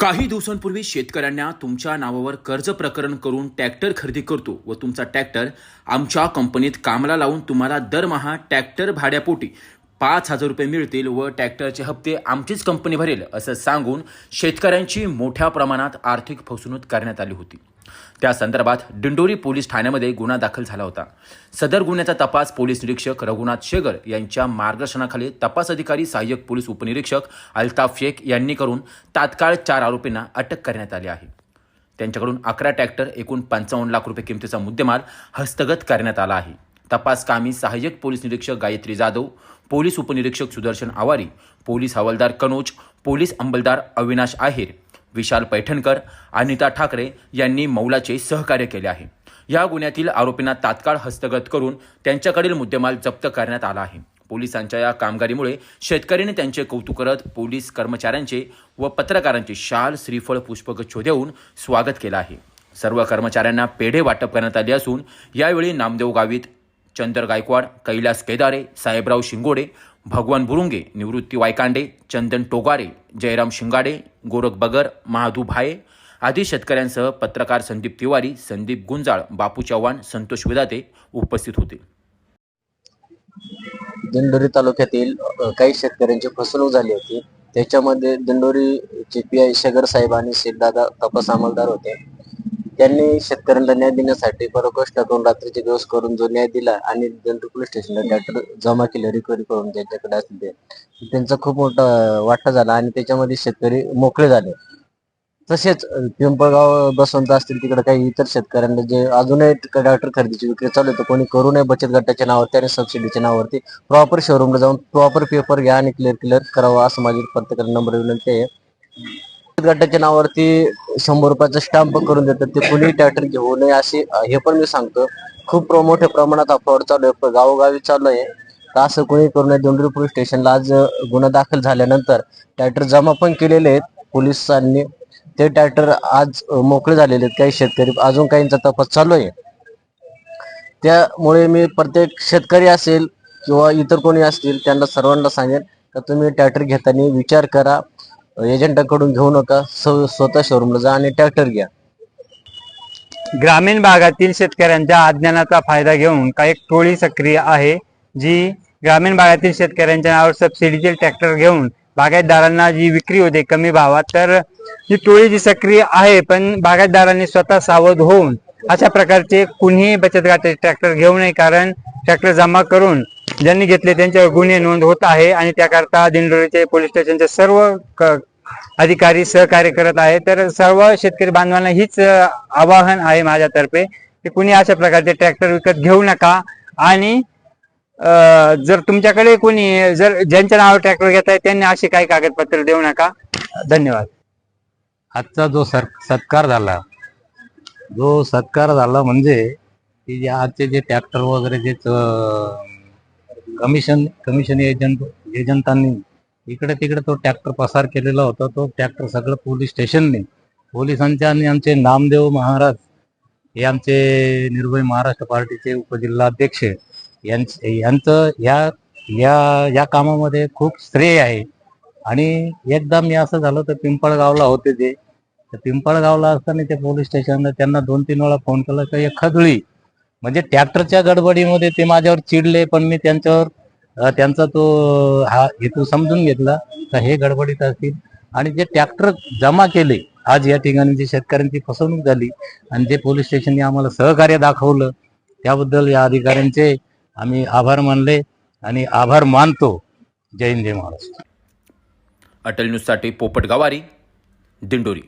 काही दिवसांपूर्वी शेतकऱ्यांना तुमच्या नावावर कर्ज प्रकरण करून ट्रॅक्टर खरेदी करतो व तुमचा ट्रॅक्टर आमच्या कंपनीत कामाला लावून तुम्हाला दरमहा ट्रॅक्टर भाड्यापोटी पाच हजार रुपये मिळतील व ट्रॅक्टरचे हप्ते आमचीच कंपनी भरेल असं सांगून शेतकऱ्यांची मोठ्या प्रमाणात आर्थिक फसवणूक करण्यात आली होती. त्या संदर्भात दिंडोरी पोलीस ठाण्यामध्ये गुन्हा दाखल झाला होता. सदर गुन्ह्याचा तपास पोलीस निरीक्षक रघुनाथ शेगर यांच्या मार्गदर्शनाखाली तपास अधिकारी सहाय्यक पोलीस उपनिरीक्षक अल्ताफ शेख यांनी करून तात्काळ चार आरोपींना अटक करण्यात आली आहे. त्यांच्याकडून अकरा ट्रॅक्टर एकूण पंचावन्न लाख रुपये किमतीचा मुद्देमाल हस्तगत करण्यात आला आहे. तपास कामी सहाय्यक पोलीस निरीक्षक गायत्री जाधव पोलीस उपनिरीक्षक सुदर्शन आवारी पोलीस हवालदार कनोज पोलीस अंमलदार अविनाश आहेर विशाल पैठणकर अनिता ठाकरे यांनी मौलाचे सहकार्य केले आहे. या गुन्ह्यातील आरोपींना तात्काळ हस्तगत करून त्यांच्याकडील मुद्देमाल जप्त करण्यात आला आहे. पोलिसांच्या या कामगिरीमुळे शेतकऱ्यांनी त्यांचे कौतुक करत पोलीस कर्मचाऱ्यांचे व पत्रकारांचे शाल श्रीफळ पुष्पगुच्छ देऊन स्वागत केलं आहे. सर्व कर्मचाऱ्यांना पेढे वाटप करण्यात आले असून यावेळी नामदेव गावीत चंदर गायकवाड कैलास केदारे साहेबराव शिंगोडे भगवान बुरुंगे निवृत्ती वायकांडे चंदन टोगारे जयराम शिंगाडे गोरख बगर महादू भाये आदी शेतकऱ्यांसह पत्रकार संदीप तिवारी संदीप गुंजाळ बापू चव्हाण संतोष विदाते उपस्थित होते. दिंडोरी तालुक्यातील काही शेतकऱ्यांची फसवणूक झाली होती. त्याच्यामध्ये दिंडोरीचे पी आय शेगर साहेब आणि शेखदादा तपास अंमलदार होते. त्यांनी शेतकऱ्यांना न्याय देण्यासाठी बरं कष्ट करून रात्रीचे दिवस करून जो न्याय दिला आणि जनरल पोलीस स्टेशनला ट्रॅक्टर जमा केले रिकव्हरी करून ज्यांच्याकडे असतील ते त्यांचा खूप मोठा वाटा झाला आणि त्याच्यामध्ये शेतकरी मोकळे झाले. तसेच पिंपळगाव बसवंत असतील तिकडे काही इतर शेतकऱ्यांना जे अजूनही ट्रॅक्टर खरेदीची विक्री चालू आहे तर कोणी करू नये बचत गटाच्या नावावरती आणि सबसिडीच्या नावावरती प्रॉपर शोरूमला जाऊन प्रॉपर पेपर घ्या आणि क्लिअर क्लिअर करावा असं माझी प्रत्येकाला नंबर विनंती आहे. गटाच्या नावावरती शंभर रुपयाचा स्टॅम्प करून देतात. ते कुणी ट्रॅक्टर घेऊ नये असे हे पण मी सांगतो. खूप मोठ्या प्रमाणात अफवाड चालू आहे. गावोगावी चालू आहे. तर असं कोणी करू नये. दोंडरी पोलीस स्टेशनला आज गुन्हा दाखल झाल्यानंतर ट्रॅक्टर जमा पण केलेले आहेत पोलिसांनी. ते ट्रॅक्टर आज मोकळे झालेले आहेत. काही शेतकरी अजून काहींचा तपास चालू आहे. त्यामुळे मी प्रत्येक शेतकरी असेल किंवा इतर कोणी असतील त्यांना सर्वांना सांगेन का तुम्ही ट्रॅक्टर घेताना विचार करा. एजंटाकडून घेऊ नका. स्वतः शोरूमला जा आणि ट्रॅक्टर घ्या. ग्रामीण भागातील शेतकऱ्यांच्या अज्ञानाचा फायदा घेऊन काही टोळी सक्रिय आहे जी ग्रामीण भागातील शेतकऱ्यांच्या नावावर सबसिडीचे ट्रॅक्टर घेऊन बागायतदारांना जी विक्री होते कमी भावात तर ही टोळी जी सक्रिय आहे पण बागायतदारांनी स्वतः सावध होऊन अशा प्रकारचे कुणीही बचत गटाचे ट्रॅक्टर घेऊ नये कारण ट्रॅक्टर जमा करून ज्यांनी घेतले त्यांच्यावर गुन्हे नोंद होत आहे आणि त्याकरता दिंडोरीचे पोलीस स्टेशनचे सर्व अधिकारी सहकार्य करत आहे. तर सर्व शेतकरी बांधवांना हीच आवाहन आहे माझ्यातर्फे की कुणी अशा प्रकारचे ट्रॅक्टर विकत घेऊ नका आणि जर तुमच्याकडे कोणी जर ज्यांच्या नावावर ट्रॅक्टर घेत आहे त्यांनी असे काही कागदपत्र देऊ नका. धन्यवाद. आजचा जो सर सत्कार झाला जो सत्कार झाला म्हणजे की जे आजचे जे ट्रॅक्टर वगैरे जे कमिशन कमिशन एजंट एजंटांनी इकडे तिकडे तो ट्रॅक्टर पसार केलेला होता. तो ट्रॅक्टर सगळं पोलीस स्टेशनने पोलिसांचे आणि आमचे नामदेव महाराज हे आमचे निर्भय महाराष्ट्र पार्टीचे उपजिल्हाध्यक्ष यांच यांचं या या या कामामध्ये खूप श्रेय आहे. आणि एकदा मी असं झालं तर पिंपळगावला होते ते. तर पिंपळगावला असताना ते पोलीस स्टेशनला त्यांना दोन तीन वेळा फोन केला का एक खदळी म्हणजे ट्रॅक्टरच्या गडबडीमध्ये ते माझ्यावर चिडले पण मी त्यांच्यावर त्यांचा तो हा हेतू समजून घेतला तर हे गडबडीत असतील. आणि जे ट्रॅक्टर जमा केले आज या ठिकाणी जे शेतकऱ्यांची फसवणूक झाली आणि जे पोलीस स्टेशनने आम्हाला सहकार्य दाखवलं त्याबद्दल या अधिकाऱ्यांचे आम्ही आभार मानले आणि आभार मानतो. जय हिंद जय महाराष्ट्र. अटल न्यूजसाठी पोपट गवारी दिंडोरी.